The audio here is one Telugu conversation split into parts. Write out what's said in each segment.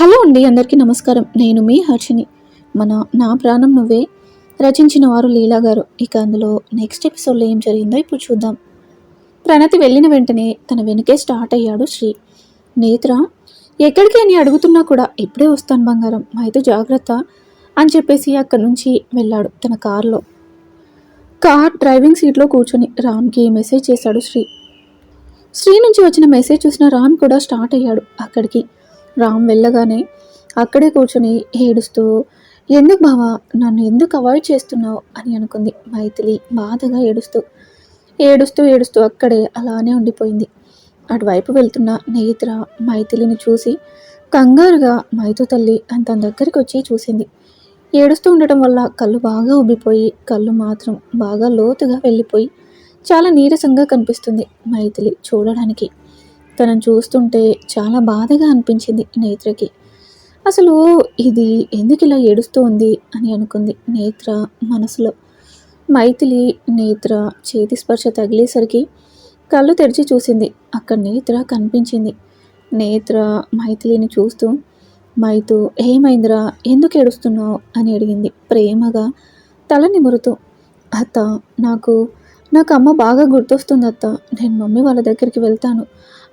హలో అండి అందరికీ నమస్కారం. నేను మీ హర్షిని మన నా ప్రాణం నువ్వే రచించిన వారు లీలా గారు. ఇక అందులో నెక్స్ట్ ఎపిసోడ్లో ఏం జరిగిందో ఇప్పుడు చూద్దాం. ప్రణతి వెళ్ళిన వెంటనే తన వెనుకే స్టార్ట్ అయ్యాడు శ్రీ. నేత్ర ఎక్కడికి అని అడుగుతున్నా కూడా ఇప్పుడే వస్తాను బంగారం. అయితే జాగ్రత్త అని చెప్పేసి అక్కడి నుంచి వెళ్ళాడు తన కారులో. కార్ డ్రైవింగ్ సీట్లో కూర్చొని రామ్కి మెసేజ్ చేశాడు శ్రీ. శ్రీ నుంచి వచ్చిన మెసేజ్ చూసిన రామ్ కూడా స్టార్ట్ అయ్యాడు అక్కడికి. రామ్ వెళ్ళగానే అక్కడే కూర్చొని ఏడుస్తూ ఎందుకు బావా నన్ను ఎందుకు అవాయిడ్ చేస్తున్నావు? అని అనుకుంది మైథిలి బాధగా ఏడుస్తూ. ఏడుస్తూ ఏడుస్తూ అక్కడే అలానే ఉండిపోయింది. అటువైపు వెళ్తున్న నేత్ర మైథిలిని చూసి కంగారుగా మైతు తల్లి అని తన దగ్గరికి వచ్చి చూసింది. ఏడుస్తూ ఉండటం వల్ల కళ్ళు బాగా ఉబ్బిపోయి కళ్ళు మాత్రం బాగా లోతుగా వెళ్ళిపోయి చాలా నీరసంగా కనిపిస్తుంది మైథిలి చూడడానికి. తనను చూస్తుంటే చాలా బాధగా అనిపించింది నేత్రకి. అసలు ఇది ఎందుకు ఇలా ఏడుస్తూ ఉంది అని అనుకుంది నేత్ర మనసులో. మైథిలి నేత్ర చేతి స్పర్శ తగిలేసరికి కళ్ళు తెరిచి చూసింది. అక్కడ నేత్ర కనిపించింది. నేత్ర మైథిలిని చూస్తూ మైతు ఏమైందిరా? ఎందుకు ఏడుస్తున్నావు? అని అడిగింది ప్రేమగా తల నిమురుతూ. అత్త నాకు నాకు అమ్మ బాగా గుర్తొస్తుంది అత్త నేను మమ్మీ వాళ్ళ దగ్గరికి వెళ్తాను.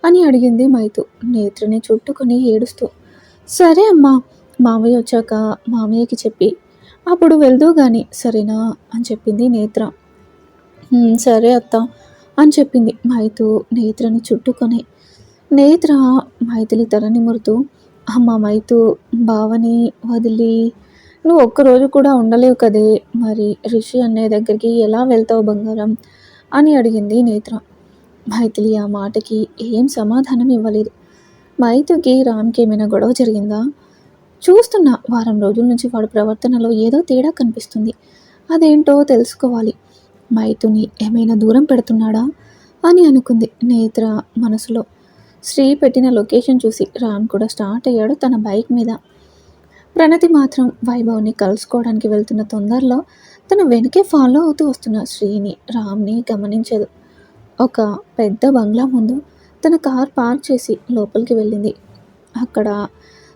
అని అడిగింది మైతు. నేత్రని చుట్టుకొని ఏడుస్తూ సరే అమ్మా మామయ్య వచ్చాక మామయ్యకి చెప్పి. అప్పుడు వెళ్దూ గాని సరేనా అని చెప్పింది నేత్ర. సరే అత్త అని చెప్పింది మైతు నేత్రని చుట్టుకొని. నేత్ర మైథిలి తరని మురుతూ అమ్మ మైతు బావని వదిలి నువ్వు ఒక్కరోజు కూడా ఉండలేవు కదే. మరి రిషి అన్నయ్య దగ్గరికి ఎలా వెళ్తావు బంగారం అని అడిగింది నేత్ర. మైథిలి ఆ మాటకి ఏం సమాధానం ఇవ్వలేదు. మైతుకి రామ్కి ఏమైనా గొడవ జరిగిందా? చూస్తున్నా వారం రోజుల నుంచి వాడి ప్రవర్తనలో ఏదో తేడా కనిపిస్తుంది. అదేంటో తెలుసుకోవాలి. మైతుని ఏమైనా దూరం పెడుతున్నాడా? అని అనుకుంది నేత్ర మనసులో. శ్రీ పెట్టిన లొకేషన్ చూసి రామ్ కూడా స్టార్ట్ అయ్యాడు తన బైక్ మీద. ప్రణతి మాత్రం వైభవ్ని కలుసుకోవడానికి వెళ్తున్న తొందరలో తన వెనకే ఫాలో అవుతూ వస్తున్న శ్రీని రామ్ని గమనించదు. ఒక పెద్ద బంగ్లా ముందు తన కార్ పార్క్ చేసి లోపలికి వెళ్ళింది. అక్కడ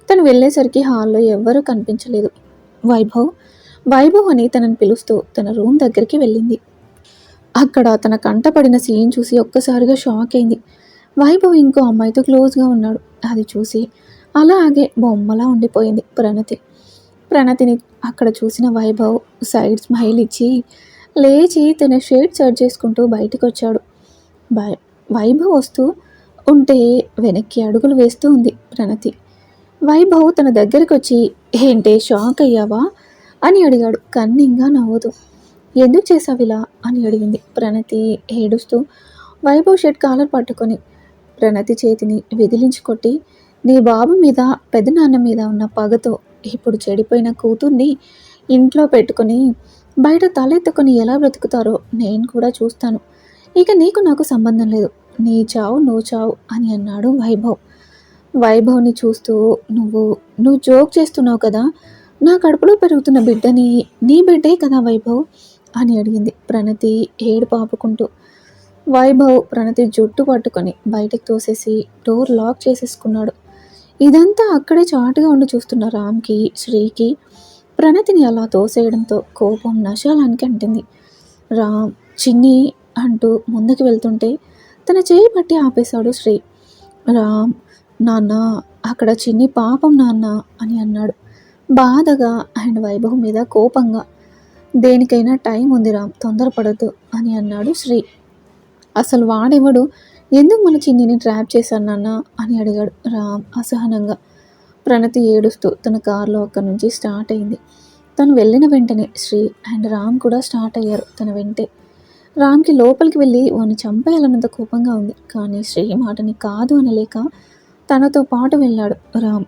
తను వెళ్ళేసరికి హాల్లో ఎవ్వరూ కనిపించలేదు. వైభవ్ వైభవ్ అని తనని పిలుస్తూ తన రూమ్ దగ్గరికి వెళ్ళింది. అక్కడ తన కంట పడిన సీన్ చూసి ఒక్కసారిగా షాక్ అయింది. వైభవ్ ఇంకో అమ్మాయితో క్లోజ్గా ఉన్నాడు. అది చూసి అలాగే బొమ్మలా ఉండిపోయింది ప్రణతి. ప్రణతిని అక్కడ చూసిన వైభవ్ సైడ్ స్మైల్ ఇచ్చి లేచి తన షేడ్ సర్చ్ చేసుకుంటూ బయటికి వచ్చాడు వైభవ్ వస్తూ ఉంటే వెనక్కి అడుగులు వేస్తూ ఉంది ప్రణతి. వైభవ్ తన దగ్గరకు వచ్చి ఏంటే షాక్ అయ్యావా అని అడిగాడు. కన్నింగా నవ్వుతూ ఎందుకు చేసావు ఇలా? అని అడిగింది ప్రణతి ఏడుస్తూ. వైభవ్ షర్ట్ కాలర్ పట్టుకొని ప్రణతి చేతిని విదిలించి కొట్టి నీ బాబు మీద పెదనాన్న మీద ఉన్న పగతో ఇప్పుడు చెడిపోయిన కూతుర్ని ఇంట్లో పెట్టుకొని బయట తలెత్తుకొని ఎలా బ్రతుకుతారో నేను కూడా చూస్తాను. ఇక నీకు నాకు సంబంధం లేదు. నీ చావు నువ్వు చావు అని అన్నాడు వైభవ్. వైభవ్ని చూస్తూ నువ్వు నువ్వు జోక్ చేస్తున్నావు కదా నా కడుపులో పెరుగుతున్న బిడ్డని నీ బిడ్డే కదా వైభవ్ అని అడిగింది ప్రణతి ఏడు పాపుకుంటూ వైభవ్ ప్రణతి జుట్టు పట్టుకొని బయటకు తోసేసి డోర్ లాక్ చేసేసుకున్నాడు. ఇదంతా అక్కడే చాటుగా ఉండి చూస్తున్న రామ్కి శ్రీకి. ప్రణతిని అలా తోసేయడంతో కోపం నశాలానికి అంటింది. రామ్ చిన్ని అంటూ ముందుకు వెళ్తుంటే తన చేయి పట్టి ఆపేశాడు శ్రీ. రామ్ నాన్న అక్కడ చిన్ని పాపం నాన్న అని అన్నాడు. బాధగా అండ్ వైభవ్ మీద కోపంగా. దేనికైనా టైం ఉంది రామ్ తొందరపడద్దు అని అన్నాడు శ్రీ. అసలు వాడెవడు? ఎందుకు మన చిన్నిని ట్రాప్ చేశాను నాన్న? అని అడిగాడు రామ్ అసహనంగా. ప్రణతి ఏడుస్తూ తన కారులో అక్కడి నుంచి స్టార్ట్ అయింది. తను వెళ్ళిన వెంటనే శ్రీ అండ్ రామ్ కూడా స్టార్ట్ అయ్యారు తన వెంటే. రామ్కి లోపలికి వెళ్ళి వాడిని చంపేయాలన్నంత కోపంగా ఉంది. కానీ శ్రీ మాటని కాదు అనలేక తనతో పాటు వెళ్ళాడు రామ్.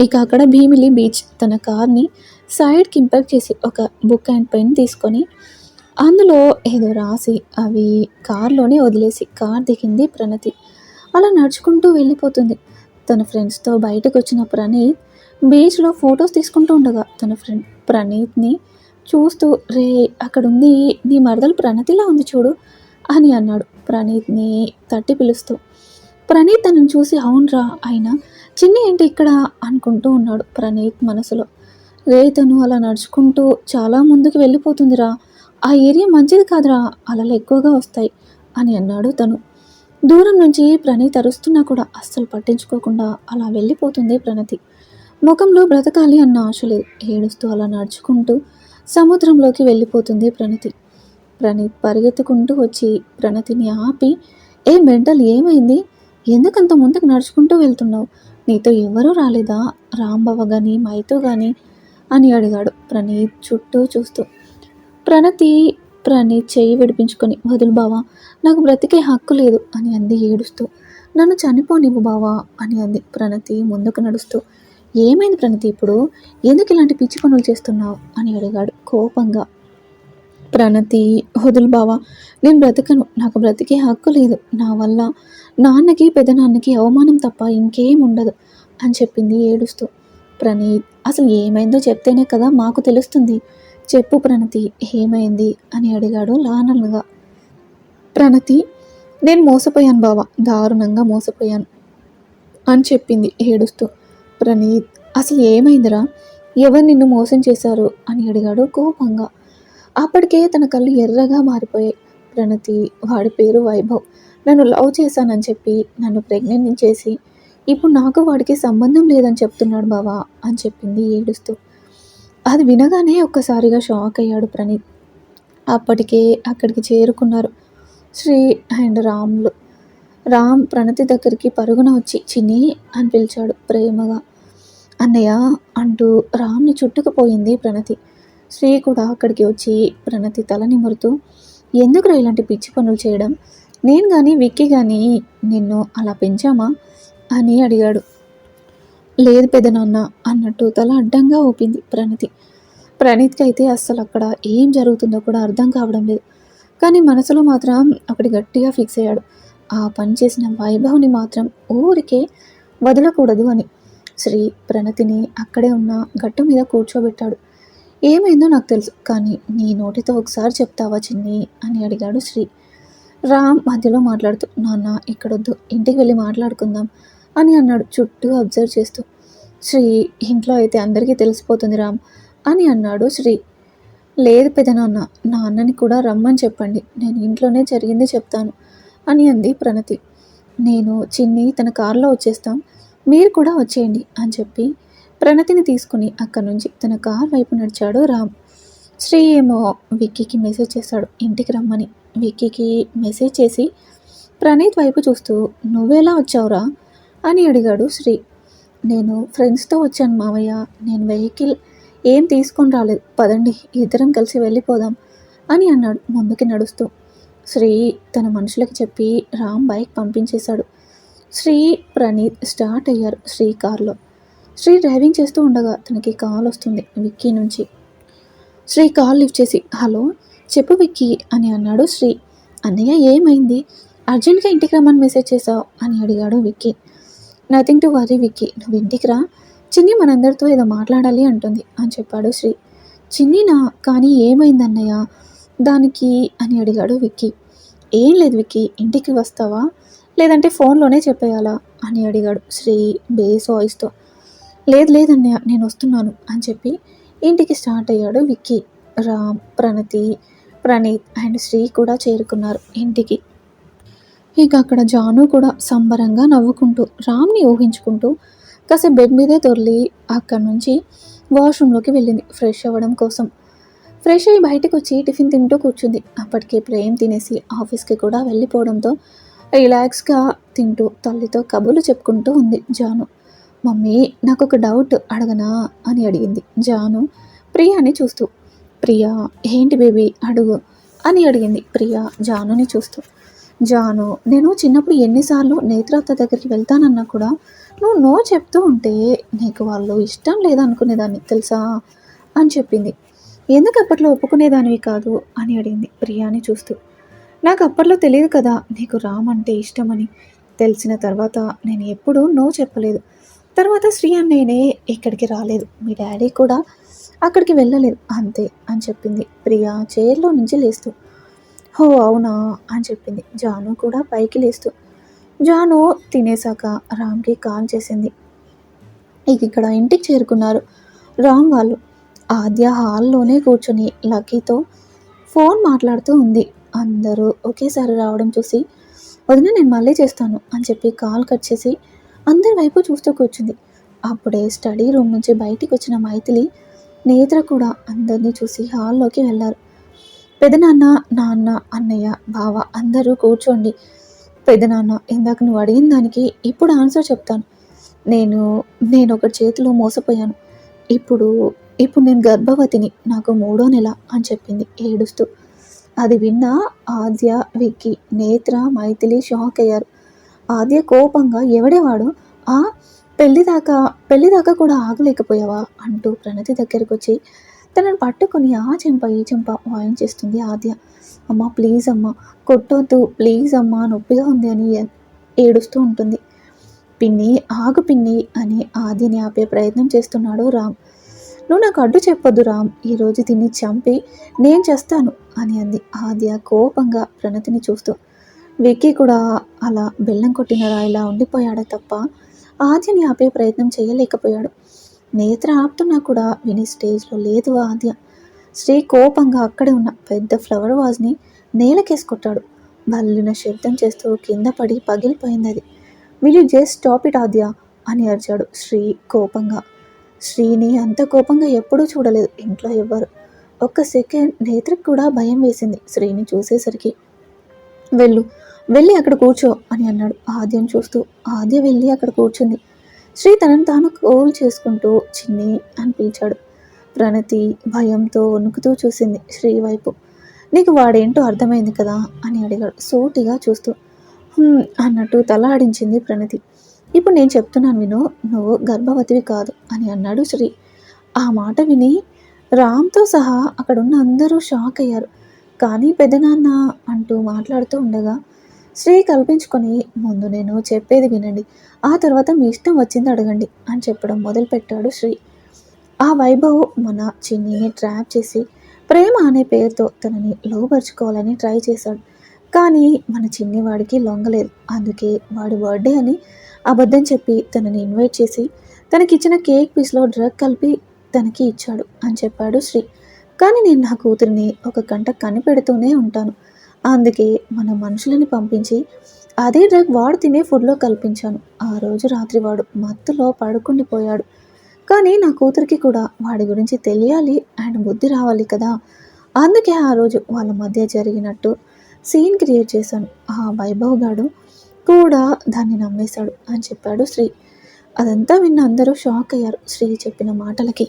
ఇక అక్కడ భీమిలి బీచ్ తన కార్ని సైడ్కి ఇంపాక్ట్ చేసి ఒక బుక్ అండ్ పెన్ తీసుకొని అందులో ఏదో రాసి అవి కార్లోనే వదిలేసి కార్ దిగింది ప్రణతి. అలా నడుచుకుంటూ వెళ్ళిపోతుంది. తన ఫ్రెండ్స్తో బయటకు వచ్చిన ప్రణీత్ బీచ్లో ఫొటోస్ తీసుకుంటూ ఉండగా తన ఫ్రెండ్ ప్రణీత్ని చూస్తూ రే అక్కడ ఉంది నీ మరదలు ప్రణతిలా ఉంది చూడు అని అన్నాడు. ప్రణీత్ని తట్టి పిలుస్తూ. ప్రణీత్ తనను చూసి అవునరా అయినా చిన్ని ఏంటి ఇక్కడ? అనుకుంటూ ఉన్నాడు ప్రణీత్ మనసులో. రే తను అలా నడుచుకుంటూ చాలా ముందుకు వెళ్ళిపోతుందిరా. ఆ ఏరియా మంచిది కాదురా అలలు ఎక్కువగా వస్తాయి అని అన్నాడు తను. దూరం నుంచి ప్రణీత్ అరుస్తున్నా కూడా అస్సలు పట్టించుకోకుండా అలా వెళ్ళిపోతుంది ప్రణతి. ముఖంలో బ్రతకాలి అన్న ఆశ లేదు. ఏడుస్తూ అలా నడుచుకుంటూ సముద్రంలోకి వెళ్ళిపోతుంది ప్రణతి. ప్రణీత్ పరిగెత్తుకుంటూ వచ్చి ప్రణతిని ఆపి ఏ మెంటల్ ఏమైంది? ఎందుకంత ముందుకు నడుచుకుంటూ వెళ్తున్నావు? నీతో ఎవరూ రాలేదా? రాంబావ కానీ మైతో కానీ అని అడిగాడు ప్రణీత్ చుట్టూ చూస్తూ. ప్రణతి ప్రణీత్ చెయ్యి విడిపించుకొని వదులు బావా నాకు బ్రతికే హక్కు లేదు అని అంది ఏడుస్తూ. నన్ను చనిపోనివ్వు బావా అని అంది ప్రణతి ముందుకు నడుస్తూ. ఏమైంది ప్రణతి ఇప్పుడు? ఎందుకు ఇలాంటి పిచ్చి పనులు చేస్తున్నావు? అని అడిగాడు కోపంగా. ప్రణతి వదులు బావా నేను బ్రతకను. నాకు బ్రతికే హక్కు లేదు. నా వల్ల నాన్నకి పెదనాన్నకి అవమానం తప్ప ఇంకేం ఉండదు అని చెప్పింది ఏడుస్తూ. ప్రణీత్ అసలు ఏమైందో చెప్తేనే కదా మాకు తెలుస్తుంది. చెప్పు ప్రణతి ఏమైంది? అని అడిగాడు లానలుగా. ప్రణతి నేను మోసపోయాను బావ దారుణంగా మోసపోయాను అని చెప్పింది ఏడుస్తూ. ప్రణీత్ అసలు ఏమైందిరా? ఎవరు నిన్ను మోసం చేశారు? అని అడిగాడు కోపంగా. అప్పటికే తన కళ్ళు ఎర్రగా మారిపోయాయి. ప్రణతి వాడి పేరు వైభవ్. నన్ను లవ్ చేశానని చెప్పి నన్ను ప్రెగ్నెంట్ చేసి ఇప్పుడు నాకు వాడికి సంబంధం లేదని చెప్తున్నాడు బావా అని చెప్పింది ఏడుస్తూ. అది వినగానే ఒక్కసారిగా షాక్ అయ్యాడు ప్రణీత్. అప్పటికే అక్కడికి చేరుకున్నారు శ్రీ అండ్ రాములు. రామ్ ప్రణతి దగ్గరికి పరుగున వచ్చి చిన్ని అని పిలిచాడు ప్రేమగా. అన్నయ్య అంటూ రామ్ని చుట్టుకుపోయింది ప్రణతి. శ్రీ కూడా అక్కడికి వచ్చి ప్రణతి తల నిమురుతూ ఎందుకురా ఇలాంటి పిచ్చి పనులు చేయడం? నేను కానీ విక్కీ కానీ నిన్ను అలా పెంచామా? అని అడిగాడు. లేదు పెదనాన్న అన్నట్టు తల అడ్డంగా ఊపింది ప్రణతి. ప్రణీత్కి అయితే అస్సలు అక్కడ ఏం జరుగుతుందో కూడా అర్థం కావడం లేదు. కానీ మనసులో మాత్రం అక్కడి గట్టిగా ఫిక్స్ అయ్యాడు. ఆ పని చేసిన వైభవ్ని మాత్రం ఊరికే వదలకూడదు అని. శ్రీ ప్రణతిని అక్కడే ఉన్న గట్టు మీద కూర్చోబెట్టాడు. ఏమైందో నాకు తెలుసు కానీ నీ నోటితో ఒకసారి చెప్తావా చిన్ని? అని అడిగాడు శ్రీ. రామ్ మధ్యలో మాట్లాడుతూ నాన్న ఇక్కడొద్దు ఇంటికి వెళ్ళి మాట్లాడుకుందాం అని అన్నాడు చుట్టూ అబ్జర్వ్ చేస్తూ. శ్రీ ఇంట్లో అయితే అందరికీ తెలిసిపోతుంది రామ్ అని అన్నాడు శ్రీ. లేదు పెదనాన్న నాన్నని కూడా రమ్మని చెప్పండి నేను ఇంట్లోనే జరిగింది చెప్తాను అని అంది ప్రణతి. నేను చిన్ని తన కారులో వచ్చేస్తాం మీరు కూడా వచ్చేయండి అని చెప్పి ప్రణతిని తీసుకుని అక్కడి నుంచి తన కార్ వైపు నడిచాడు రామ్. శ్రీ ఏమో విక్కీకి మెసేజ్ చేశాడు ఇంటికి రమ్మని. విక్కీకి మెసేజ్ చేసి ప్రణీత్ వైపు చూస్తూ నువ్వెలా వచ్చావురా? అని అడిగాడు శ్రీ. నేను ఫ్రెండ్స్తో వచ్చాను మావయ్య. నేను వెహికల్ ఏం తీసుకొని రాలేదు. పదండి ఇద్దరం కలిసి వెళ్ళిపోదాం అని అన్నాడు ముందుకి నడుస్తూ. శ్రీ తన మనుషులకి చెప్పి రామ్ బైక్ పంపించేశాడు. శ్రీ ప్రణీత్ స్టార్ట్ అయ్యారు శ్రీ కార్లో. శ్రీ డ్రైవింగ్ చేస్తూ ఉండగా తనకి కాల్ వస్తుంది విక్కీ నుంచి. శ్రీ కాల్ లిఫ్ట్ చేసి హలో చెప్పు విక్కీ అని అన్నాడు శ్రీ. అన్నయ్య ఏమైంది? అర్జెంట్గా ఇంటికి రమ్మని మెసేజ్ చేశావు అని అడిగాడు Vicky. Nothing to worry Vicky నువ్వు ఇంటికి రా. చిన్ని మనందరితో ఏదో మాట్లాడాలి అంటుంది అని చెప్పాడు శ్రీ. చిన్నినా? కానీ ఏమైంది అన్నయ్య? దానికి అని అడిగాడు విక్కీ. ఏం లేదు విక్కీ ఇంటికి వస్తావా? లేదంటే ఫోన్లోనే చెప్పేయాలా? అని అడిగాడు శ్రీ బేస్ వాయిస్తో. లేదు లేదన్నయ్య నేను వస్తున్నాను అని చెప్పి ఇంటికి స్టార్ట్ అయ్యాడు విక్కీ. రామ్ ప్రణతి ప్రణీత్ అండ్ శ్రీ కూడా చేరుకున్నారు ఇంటికి. ఇక అక్కడ జాను కూడా సంబరంగా నవ్వుకుంటూ రామ్ని ఊహించుకుంటూ కాసేపు బెడ్ మీదే దొర్లి అక్కడి నుంచి వాష్రూమ్లోకి వెళ్ళింది ఫ్రెష్ అవ్వడం కోసం. ఫ్రెష్ అయ్యి బయటకు వచ్చి టిఫిన్ తింటూ కూర్చుంది. అప్పటికే ప్రేమ్ తినేసి ఆఫీస్కి కూడా వెళ్ళిపోవడంతో రిలాక్స్గా తింటూ తల్లితో కబుర్లు చెప్పుకుంటూ ఉంది జాను. మమ్మీ నాకు ఒక డౌట్ అడగనా? అని అడిగింది. జాను ప్రియాని చూస్తూ. ప్రియా ఏంటి బేబీ అడుగు అని అడిగింది ప్రియా జానుని చూస్తూ. జాను నేను చిన్నప్పుడు ఎన్నిసార్లు నేత్రత్త దగ్గరికి వెళ్తానన్నా కూడా నువ్వు నో చెప్తూ ఉంటే నీకు వాళ్ళు ఇష్టం లేదనుకునేదాన్ని తెలుసా? అని చెప్పింది. ఎందుకు అప్పట్లో ఒప్పుకునేదానివి కాదు? అని అడిగింది ప్రియాని చూస్తూ. నాకు అప్పట్లో తెలియదు కదా నీకు రామ్ అంటే ఇష్టమని. తెలిసిన తర్వాత నేను ఎప్పుడూ నో చెప్పలేదు. తర్వాత శ్రీ అన్నయ్యనే ఇక్కడికి రాలేదు. మీ డాడీ కూడా అక్కడికి వెళ్ళలేదు. అంతే అని చెప్పింది. ప్రియా చైర్లో నుంచి లేస్తూ. హో అవునా అని చెప్పింది. జాను కూడా పైకి లేస్తూ. జాను తినేసాక రామ్కి కాల్ చేసింది. ఇక ఇక్కడ ఇంటికి చేరుకున్నారు రామ్ వాళ్ళు. ఆద్య హాల్లోనే కూర్చొని లక్కీతో ఫోన్ మాట్లాడుతూ ఉంది. అందరూ ఒకేసారి రావడం చూసి వదిన నేను మళ్ళీ చేస్తాను అని చెప్పి కాల్ కట్ చేసి అందరి వైపు చూస్తూ కూర్చుంది. అప్పుడే స్టడీ రూమ్ నుంచి బయటికి వచ్చిన మైథిలి నేత్ర కూడా అందరినీ చూసి హాల్లోకి వెళ్ళారు. పెదనాన్న నాన్న అన్నయ్య బావ అందరూ కూర్చోండి. పెదనాన్న ఇందాక నువ్వు అడిగిన దానికి ఇప్పుడు ఆన్సర్ చెప్తాను. నేను నేను ఒక చేతిలో మోసపోయాను. ఇప్పుడు ఇప్పుడు నేను గర్భవతిని నాకు మూడో నెల అని చెప్పింది ఏడుస్తూ. అది విన్న ఆద్య విక్కి నేత్ర మైథిలి షాక్ అయ్యారు. ఆద్య కోపంగా ఎవడేవాడు ఆ పెళ్ళి దాకా పెళ్ళి దాకా కూడా ఆగలేకపోయావా? అంటూ ప్రణతి దగ్గరికి వచ్చి తనను పట్టుకొని ఆ చెంప ఈ చెంప వాయించేస్తుంది ఆద్య. అమ్మ ప్లీజ్ అమ్మ కొట్టొద్దు. ప్లీజ్ అమ్మ నొప్పిగా ఉంది అని ఏడుస్తూ ఉంటుంది. పిన్ని ఆగు పిన్ని అని ఆదిని ఆపే ప్రయత్నం చేస్తున్నాడు రామ్. నువ్వు నాకు అడ్డు చెప్పొద్దు రామ్. ఈరోజు తిని చంపి నేను చేస్తాను అని అంది. ఆద్య కోపంగా ప్రణతిని చూస్తూ. విక్కీ కూడా అలా బెల్లం కొట్టిన రాయిలా ఉండిపోయాడే తప్ప ఆద్యని ఆపే ప్రయత్నం చేయలేకపోయాడు. నేత్ర ఆపుతున్నా కూడా విని స్టేజ్లో లేదు ఆద్య. శ్రీ కోపంగా అక్కడే ఉన్న పెద్ద ఫ్లవర్ వాజ్ని నేలకేసుకొట్టాడు బల్లిన శబ్దం చేస్తూ కింద పడి పగిలిపోయింది అది. Will just stop it Aadya అని అరిచాడు శ్రీ కోపంగా. శ్రీని అంత కోపంగా ఎప్పుడూ చూడలేదు. ఇంట్లో ఎవ్వరు. ఒక్క సెకండ్ నేత్రికి కూడా భయం వేసింది శ్రీని చూసేసరికి. వెళ్ళు వెళ్ళి అక్కడ కూర్చో అని అన్నాడు ఆద్యం చూస్తూ. ఆద్య వెళ్ళి అక్కడ కూర్చుంది. శ్రీ తనను తాను కోల్ చేసుకుంటూ చిన్ని అని పిలిచాడు. ప్రణతి భయంతో వణుకుతూ చూసింది శ్రీ వైపు నీకు వాడేంటో అర్థమైంది కదా అని అడిగాడు సూటిగా చూస్తూ. అన్నట్టు తల ఆడించింది ప్రణతి. ఇప్పుడు నేను చెప్తున్నాను విను నువ్వు గర్భవతివి కాదు అని అన్నాడు శ్రీ. ఆ మాట విని రామ్తో సహా అక్కడున్న అందరూ షాక్ అయ్యారు. కానీ పెద్దనాన్న అంటూ మాట్లాడుతూ ఉండగా శ్రీ కల్పించుకొని ముందు నేను చెప్పేది వినండి. ఆ తర్వాత మీ ఇష్టం వచ్చింది అడగండి అని చెప్పడం మొదలుపెట్టాడు శ్రీ. ఆ వైభవ్ మన చిన్ని ట్రాప్ చేసి ప్రేమ అనే పేరుతో తనని లోపరుచుకోవాలని ట్రై చేశాడు. కానీ మన చిన్ని వాడికి లొంగలేదు. అందుకే వాడి బర్త్డే అని అబద్ధం చెప్పి తనని ఇన్వైట్ చేసి తనకిచ్చిన కేక్ పీస్లో డ్రగ్ కలిపి తనకి ఇచ్చాడు అని చెప్పాడు శ్రీ. కానీ నేను నా కూతురిని ఒక గంట కనిపెడుతూనే ఉంటాను. అందుకే మన మనుషులని పంపించి అదే డ్రగ్ వాడు తినే ఫుడ్లో కల్పించాను. ఆ రోజు రాత్రి వాడు మత్తులో పడుకుండిపోయాడు. కానీ నా కూతురికి కూడా వాడి గురించి తెలియాలి అండ్ బుద్ధి రావాలి కదా. అందుకే ఆ రోజు వాళ్ళ మధ్య జరిగినట్టు సీన్ క్రియేట్ చేశాను. ఆ వైభవ్ గాడు కూడా దాన్ని నమ్మేశాడు అని చెప్పాడు శ్రీ. అదంతా విన్న అందరూ షాక్ అయ్యారు శ్రీ చెప్పిన మాటలకి.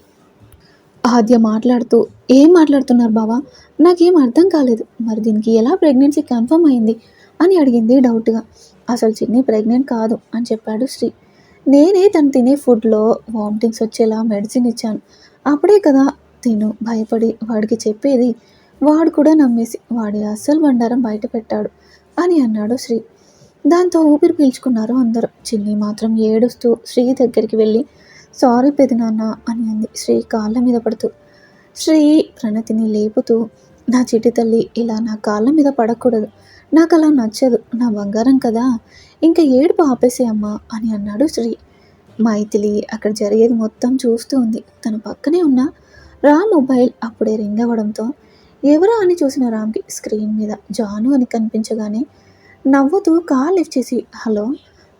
ఆద్య మాట్లాడుతూ ఏం మాట్లాడుతున్నారు బావా? నాకేం అర్థం కాలేదు. మరి దీనికి ఎలా ప్రెగ్నెన్సీ కన్ఫర్మ్ అయింది? అని అడిగింది డౌట్గా. అసలు చిన్ని ప్రెగ్నెంట్ కాదు అని చెప్పాడు శ్రీ. నేనే తను తినే ఫుడ్లో వామిటింగ్స్ వచ్చేలా మెడిసిన్ ఇచ్చాను. అప్పుడే కదా తిను భయపడి వాడికి చెప్పేది వాడు కూడా నమ్మేసి వాడి అస్సలు బండారం బయట పెట్టాడు అని అన్నాడు శ్రీ. దాంతో ఊపిరి పీల్చుకున్నారు అందరూ. చిన్ని మాత్రం ఏడుస్తూ శ్రీ దగ్గరికి వెళ్ళి సారీ పెదినాన్న అని అంది. శ్రీ కాళ్ళ మీద పడుతూ శ్రీ ప్రణతిని లేపుతూ నా చిట్టి తల్లి ఇలా నా కాళ్ళ మీద పడకూడదు. నాకు అలా నచ్చదు. నా బంగారం కదా. ఇంకా ఏడుపు ఆపేసే అమ్మా అని అన్నాడు శ్రీ. మైథిలి అక్కడ జరిగేది మొత్తం చూస్తూ ఉంది. తన పక్కనే ఉన్న రా మొబైల్ అప్పుడే రింగ్ అవ్వడంతో ఎవరా అని చూసిన రామ్కి స్క్రీన్ మీద జాను అని కనిపించగానే నవ్వుతూ కాల్ లిఫ్ట్ చేసి హలో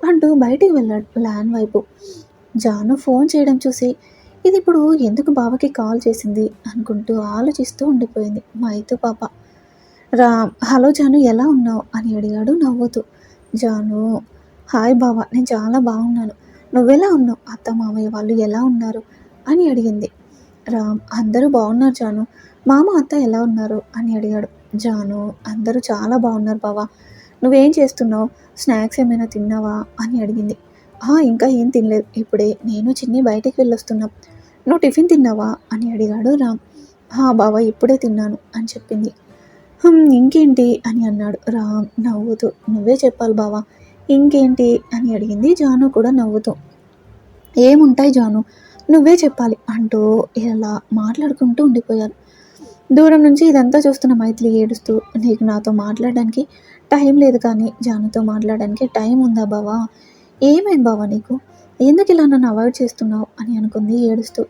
అంటూ బయటికి వెళ్ళాడు ల్యాండ్ వైపు. జాను ఫోన్ చేయడం చూసి ఇది ఇప్పుడు ఎందుకు బావకి కాల్ చేసింది? అనుకుంటూ ఆలోచిస్తూ ఉండిపోయింది మైతు పాప. రామ్ హలో జాను ఎలా ఉన్నావు? అని అడిగాడు నవ్వుతూ. జాను హాయ్ బావ నేను చాలా బాగున్నాను. నువ్వెలా ఉన్నావు? అత్త మామయ్య వాళ్ళు ఎలా ఉన్నారు? అని అడిగింది. రామ్ అందరూ బాగున్నారు జాను. మామ అత్త ఎలా ఉన్నారు? అని అడిగాడు. జాను అందరూ చాలా బాగున్నారు బావా. నువ్వేం చేస్తున్నావు? స్నాక్స్ ఏమైనా తిన్నావా? అని అడిగింది. "ఆ, ఇంకా ఏం తినలేదు. ఇప్పుడే నేను చిన్ని బయటకు వెళ్ళొస్తున్నాం. నువ్వు టిఫిన్ తిన్నావా? అని అడిగాడు రామ్. "హా, బావా ఇప్పుడే తిన్నాను అని చెప్పింది. "హమ్, ఇంకేంటి? అని అన్నాడు రామ్ నవ్వుతూ. నువ్వే చెప్పాలి బావా. ఇంకేంటి? అని అడిగింది జాను కూడా నవ్వుతూ. ఏముంటాయి జాను? నువ్వే చెప్పాలి అంటూ ఇలా మాట్లాడుకుంటూ ఉండిపోయారు. దూరం నుంచి ఇదంతా చూస్తున్న మైథిలి ఏడుస్తూ నీకు నాతో మాట్లాడడానికి టైం లేదు కానీ జానుతో మాట్లాడడానికి టైం ఉందా బావా? ఏమైంది బావా నీకు? ఎందుకు ఇలా నన్ను అవాయిడ్ చేస్తున్నావు? అని అనుకుంది ఏడుస్తూ.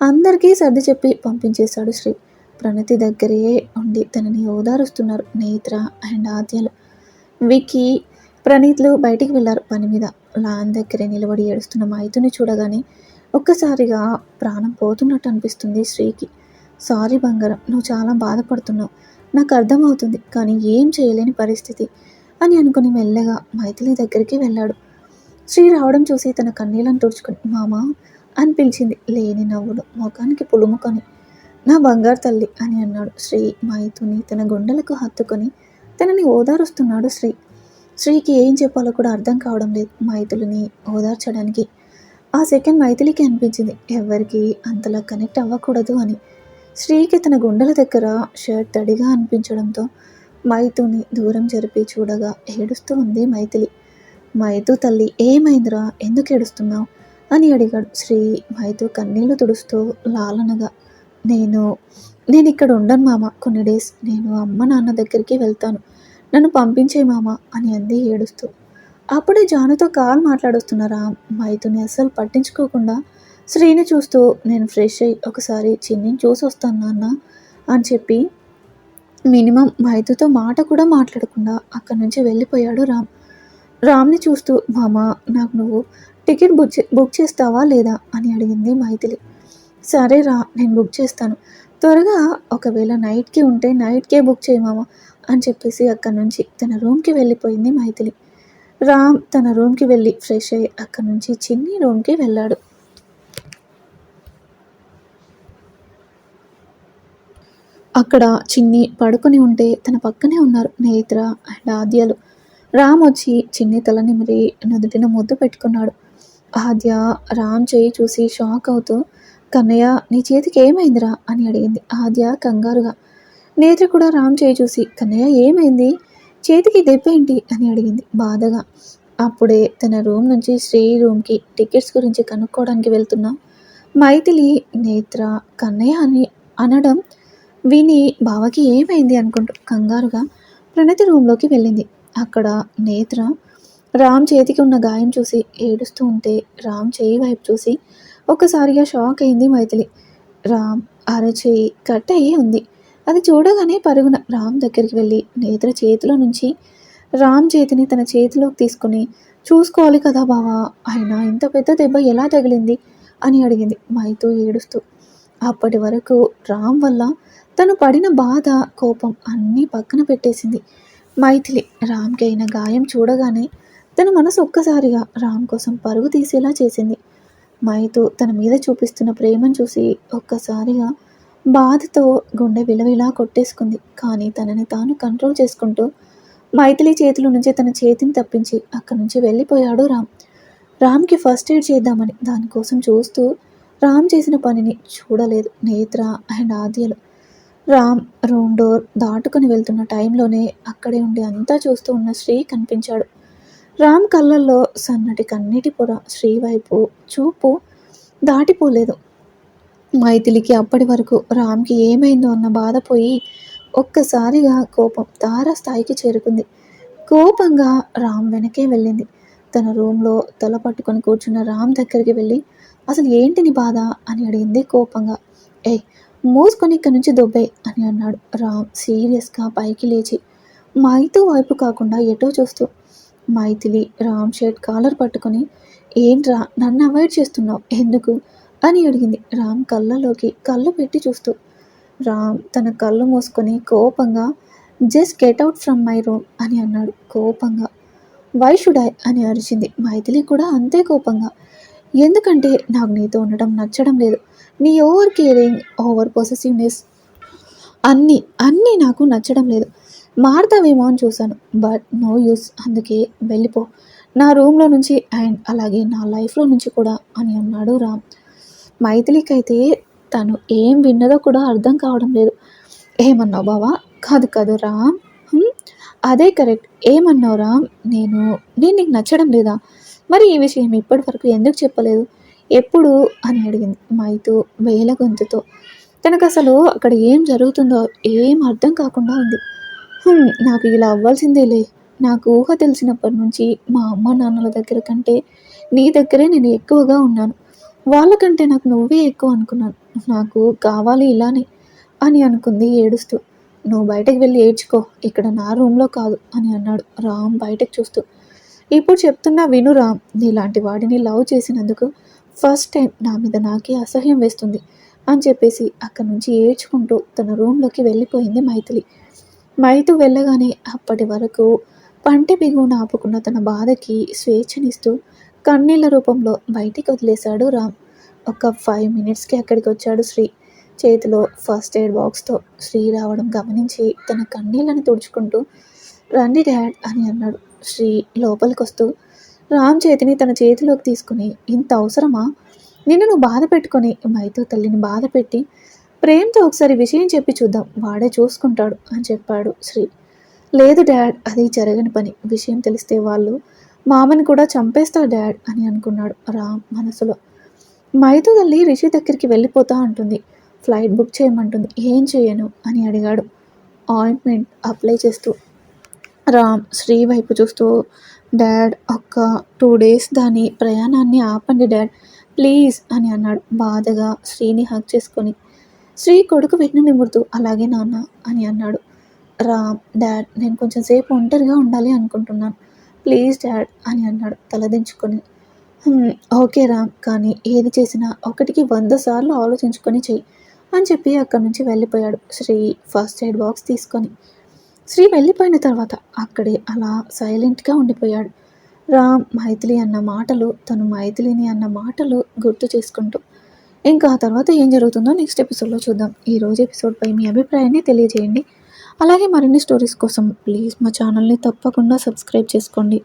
అందరికీ సర్ది చెప్పి పంపించేశాడు శ్రీ. ప్రణతి దగ్గరే ఉండి తనని ఓదారుస్తున్నారు నేత్ర అండ్ ఆద్యలు. విక్కీ ప్రణీత్లు బయటికి వెళ్ళారు పని మీద. లాన్ దగ్గరే నిలబడి ఏడుస్తున్న మైతుని చూడగానే ఒక్కసారిగా ప్రాణం పోతున్నట్టు అనిపిస్తుంది శ్రీకి. సారీ బంగారం నువ్వు చాలా బాధపడుతున్నావు. నాకు అర్థమవుతుంది కానీ ఏం చేయలేని పరిస్థితి అని అనుకుని మెల్లగా మైథిలి దగ్గరికి వెళ్ళాడు. శ్రీ రావడం చూసి తన కన్నీళ్ళను తుడుచుకుని మామ అని పిలిచింది లేని నవ్వులు ముఖానికి పులుముకొని. నా బంగారు తల్లి అని అన్నాడు శ్రీ మైథుని తన గుండెలకు హత్తుకొని. తనని ఓదారుస్తున్నాడు శ్రీ. శ్రీకి ఏం చెప్పాలో కూడా అర్థం కావడం లేదు మైథులని ఓదార్చడానికి. ఆ సెకండ్ మైథిలికి అనిపించింది ఎవరికి అంతలా కనెక్ట్ అవ్వకూడదు అని. శ్రీకి తన గుండెల దగ్గర షర్ట్ తడిగా అనిపించడంతో మైతుని దూరం జరిపి చూడగా ఏడుస్తూ ఉంది మైథిలి. మైతు తల్లి ఏమైందిరా? ఎందుకు ఏడుస్తున్నావు? అని అడిగాడు శ్రీ. మైతు కన్నీళ్ళు తుడుస్తూ లాలనగా నేను నేను ఇక్కడ ఉండను మామ కొన్ని డేస్ నేను అమ్మ నాన్న దగ్గరికి వెళ్తాను. నన్ను పంపించే మామ అని అంది ఏడుస్తూ. అప్పుడే జానుతో కాల్ మాట్లాడుస్తున్నారా? మైతుని అస్సలు పట్టించుకోకుండా శ్రీని చూస్తూ నేను ఫ్రెష్ అయ్యి ఒకసారి చిన్నిని చూసి వస్తాను నాన్న అని చెప్పి మినిమం మైతుతో మాట కూడా మాట్లాడకుండా అక్కడి నుంచి వెళ్ళిపోయాడు రామ్. రామ్ని చూస్తూ మామ నాకు నువ్వు టికెట్ బుక్ చే బుక్ చేస్తావా లేదా? అని అడిగింది మైథిలి. సరే రా నేను బుక్ చేస్తాను. త్వరగా ఒకవేళ నైట్కి ఉంటే నైట్కే బుక్ చేయి మామ అని చెప్పేసి అక్కడి నుంచి తన రూమ్కి వెళ్ళిపోయింది మైథిలి. రామ్ తన రూమ్కి వెళ్ళి ఫ్రెష్ అయ్యి అక్కడి నుంచి చిన్ని రూమ్కి వెళ్ళాడు. అక్కడ చిన్ని పడుకొని ఉంటే తన పక్కనే ఉన్నారు నేత్ర అండ్ ఆద్యలు. రామ్ వచ్చి చిన్ని తల నిమిరి నుదుటిన ముద్దు పెట్టుకున్నాడు. ఆద్య రామ్ చేయి చూసి షాక్ అవుతూ కన్నయ్య నీ చేతికి ఏమైందిరా? అని అడిగింది. ఆద్య కంగారుగా నేత్ర కూడా రామ్ చేయి చూసి కన్నయ్య ఏమైంది? చేతికి దెబ్బేంటి? అని అడిగింది బాధగా. అప్పుడే తన రూమ్ నుంచి శ్రీ రూమ్కి టికెట్స్ గురించి కనుక్కోవడానికి వెళ్తున్న. మైథిలి నేత్ర కన్నయ్య అని అనడం విని బావకి ఏమైంది అనుకుంటూ కంగారుగా ప్రణతి రూమ్లోకి వెళ్ళింది. అక్కడ నేత్ర రామ్ చేతికి ఉన్న గాయం చూసి ఏడుస్తూ ఉంటే రామ్ చేయి వైపు చూసి ఒక్కసారిగా షాక్ అయింది మైథిలి. రామ్ అరచేయి కట్ అయ్యి ఉంది. అది చూడగానే పరుగున రామ్ దగ్గరికి వెళ్ళి నేత్ర చేతిలో నుంచి రామ్ చేతిని తన చేతిలోకి తీసుకుని చూసుకోవాలి కదా బావా ఆయన ఇంత పెద్ద దెబ్బ ఎలా తగిలింది? అని అడిగింది మైతో ఏడుస్తూ. అప్పటి వరకు రామ్ వల్ల తను పడిన బాధ కోపం అన్నీ పక్కన పెట్టేసింది. మైథిలి రామ్కి అయిన గాయం చూడగానే తన మనసు ఒక్కసారిగా రామ్ కోసం పరుగు తీసేలా చేసింది. మైతు తన మీద చూపిస్తున్న ప్రేమను చూసి ఒక్కసారిగా బాధతో గుండె విలవిలా కొట్టేసుకుంది. కానీ తనని తాను కంట్రోల్ చేసుకుంటూ మైథిలి చేతుల నుంచి తన చేతిని తప్పించి అక్కడి నుంచి వెళ్ళిపోయాడు రామ్. రామ్కి ఫస్ట్ ఎయిడ్ చేద్దామని దానికోసం చూస్తూ రామ్ చేసిన పనిని చూడలేదు నేత్ర అండ్ ఆద్యలు. రామ్ రూమ్ డోర్ దాటుకుని వెళ్తున్న టైంలోనే అక్కడే ఉండి అంతా చూస్తూ ఉన్న శ్రీ కనిపించాడు. రామ్ కళ్ళల్లో సన్నటి కన్నీటి పొర శ్రీ వైపు చూపు దాటిపోలేదు. మైథిలికి అప్పటి వరకు రామ్కి ఏమైందో అన్న బాధ పోయి ఒక్కసారిగా కోపం తార స్థాయికి చేరుకుంది. కోపంగా రామ్ వెనకే వెళ్ళింది. తన రూమ్లో తల పట్టుకొని కూర్చున్న రామ్ దగ్గరికి వెళ్ళి అసలు ఏంటి నీ బాధ? అని అడిగింది కోపంగా. ఏయ్ మూసుకొని ఇక్కడి నుంచి దొబ్బే అని అన్నాడు. రామ్ సీరియస్గా పైకి లేచి. మైతు వైపు కాకుండా ఎటో చూస్తూ. మైథిలి రామ్ షర్ట్ కాలర్ పట్టుకొని ఏంట్రా నన్ను అవాయిడ్ చేస్తున్నావు? ఎందుకు? అని అడిగింది. రామ్ కళ్ళలోకి కళ్ళు పెట్టి చూస్తూ. రామ్ తన కళ్ళు మూసుకొని కోపంగా just get out from my room అని అన్నాడు కోపంగా. Why should I? అని అరిచింది. మైథిలి కూడా అంతే కోపంగా. ఎందుకంటే నాకు నీతో ఉండడం నచ్చడం లేదు. నీ ఓవర్ కేరింగ్ ఓవర్ పొసెసివ్నెస్ అన్నీ అన్నీ నాకు నచ్చడం లేదు. మారుతావేమో అని చూశాను. బట్ నో యూస్ అందుకే వెళ్ళిపో. నా రూమ్లో నుంచి అండ్ అలాగే నా లైఫ్లో నుంచి కూడా అని అన్నాడు రామ్. మైథిలికైతే తను ఏం విన్నదో కూడా అర్థం కావడం లేదు. ఏమన్నావు బావా? కాదు కాదు రామ్. అదే కరెక్ట్. ఏమన్నావు రామ్? నేను నేను నీకు నచ్చడం లేదా? మరి ఈ విషయం ఇప్పటి వరకు ఎందుకు చెప్పలేదు? ఎప్పుడు అని అడిగింది మైతు వేల గొంతుతో. తనకు అసలు అక్కడ ఏం జరుగుతుందో ఏం అర్థం కాకుండా ఉంది. నాకు ఇలా అవ్వాల్సిందేలే. నాకు ఊహ తెలిసినప్పటి నుంచి మా అమ్మ నాన్నల దగ్గర కంటే నీ దగ్గరే నేను ఎక్కువగా ఉన్నాను. వాళ్ళకంటే నాకు నువ్వే ఎక్కువ అనుకున్నాను. నాకు కావాలి ఇలానే అని అనుకుంది ఏడుస్తూ. నువ్వు బయటకు వెళ్ళి ఏడ్చుకో. ఇక్కడ నా రూమ్లో కాదు అని అన్నాడు రామ్ బయటకు చూస్తూ. ఇప్పుడు చెప్తున్నా వినురా నీలాంటి వాడిని లవ్ చేసినందుకు ఫస్ట్ టైం నా మీద నాకే అసహ్యం వేస్తుంది అని చెప్పేసి అక్కడి నుంచి ఏడ్చుకుంటూ తన రూమ్లోకి వెళ్ళిపోయింది మైథిలి. మైతు వెళ్ళగానే అప్పటి వరకు పంటి బిగువున ఆపుకున్న తన బాధకి స్వేచ్ఛనిస్తూ కన్నీళ్ళ రూపంలో బయటికి వదిలేశాడు రామ్. ఒక ఫైవ్ మినిట్స్కి అక్కడికి వచ్చాడు శ్రీ. చేతిలో ఫస్ట్ ఎయిడ్ బాక్స్తో శ్రీ రావడం గమనించి తన కన్నీళ్ళని తుడుచుకుంటూ రండి డాడ్ అని అన్నాడు. శ్రీ లోపలికి వస్తూ రామ్ చేతిని తన చేతిలోకి తీసుకుని ఇంత అవసరమా? నిన్ను నువ్వు బాధ పెట్టుకొని మైతో తల్లిని బాధ పెట్టి ప్రేమతో ఒకసారి విషయం చెప్పి చూద్దాం వాడే చూసుకుంటాడు అని చెప్పాడు శ్రీ. లేదు డాడ్ అది జరగని పని. విషయం తెలిస్తే వాళ్ళు మామని కూడా చంపేస్తా డాడ్ అని అనుకున్నాడు రామ్ మనసులో. మైతో తల్లి రిషి దగ్గరికి వెళ్ళిపోతా అంటుంది. ఫ్లైట్ బుక్ చేయమంటుంది. ఏం చేయను అని అడిగాడు. ఆయింట్మెంట్ అప్లై చేస్తూ రామ్ శ్రీ వైపు చూస్తూ డాడ్ ఒక్క టూ డేస్ దాని ప్రయాణాన్ని ఆపండి డాడ్ ప్లీజ్ అని అన్నాడు బాధగా శ్రీని హక్ చేసుకొని. శ్రీ కొడుకు వెన్ను నిమురుతూ అలాగే నాన్న అని అన్నాడు. రామ్ డాడ్ నేను కొంచెం సేపు ఒంటరిగా ఉండాలి అనుకుంటున్నాను. ప్లీజ్ డాడ్ అని అన్నాడు తలదించుకొని ఓకే రామ్ కానీ ఏది చేసినా ఒకటికి వంద సార్లు ఆలోచించుకొని చెయ్యి అని చెప్పి అక్కడి నుంచి వెళ్ళిపోయాడు శ్రీ ఫస్ట్ ఎయిడ్ బాక్స్ తీసుకొని. శ్రీ వెళ్ళిపోయిన తర్వాత అక్కడే అలా సైలెంట్గా ఉండిపోయాడు. రామ్ మైథిలి అన్న మాటలు తను మైథిలిని అన్న మాటలు గుర్తు చేసుకుంటూ ఇంకా ఆ తర్వాత ఏం జరుగుతుందో నెక్స్ట్ ఎపిసోడ్లో చూద్దాం. ఈ రోజు ఎపిసోడ్పై మీ అభిప్రాయాన్ని తెలియజేయండి. అలాగే మరిన్ని స్టోరీస్ కోసం ప్లీజ్ మా ఛానల్ని తప్పకుండా సబ్స్క్రైబ్ చేసుకోండి.